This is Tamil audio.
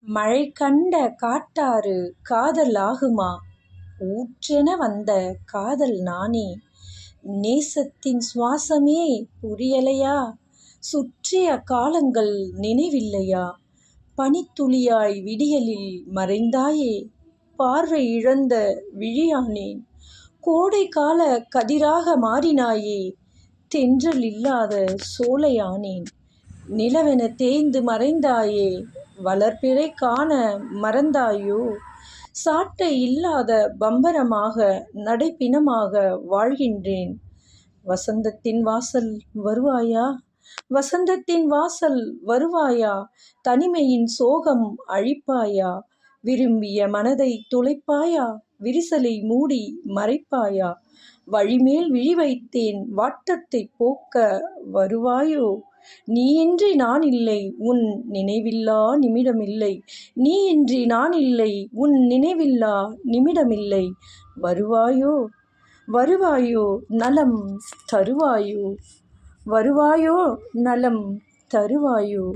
மழை கண்ட காட்டாறு காதல் ஆகுமா? ஊற்றென வந்த காதல் நானே. நேசத்தின் சுவாசமே புரியலையா? சுற்றிய காலங்கள் நினைவில்லையா? பனித்துளியாய் விடியலில் மறைந்தாயே. பார்வை இழந்த விழியானேன். கோடைக்கால கதிராக மாறினாயே. தென்றல் இல்லாத சோலையானேன். நிலவென தேய்ந்து மறைந்தாயே. வளர்ப்பிறை காண மறந்தாயோ? சாட்டை இல்லாத பம்பரமாக நடைப்பினமாக வாழ்கின்றேன். வசந்தத்தின் வாசல் வருவாயா? வசந்தத்தின் வாசல் வருவாயா? தனிமையின் சோகம் அழிப்பாயா? விரும்பிய மனதை துளைப்பாயா? விரிசலை மூடி மறைப்பாயா? வழிமேல் விழி வைத்தேன் வாட்டத்தை போக்க வருவாயோ? நீ இன்றி நான் இல்லை உன் நினைவில்லா நிமிடமில்லை. நீ இன்றி நான் இல்லை உன் நினைவில்லா நிமிடமில்லை. வருவாயோ? வருவாயோ? நலம் தருவாயோ? வருவாயோ? நலம் தருவாயோ?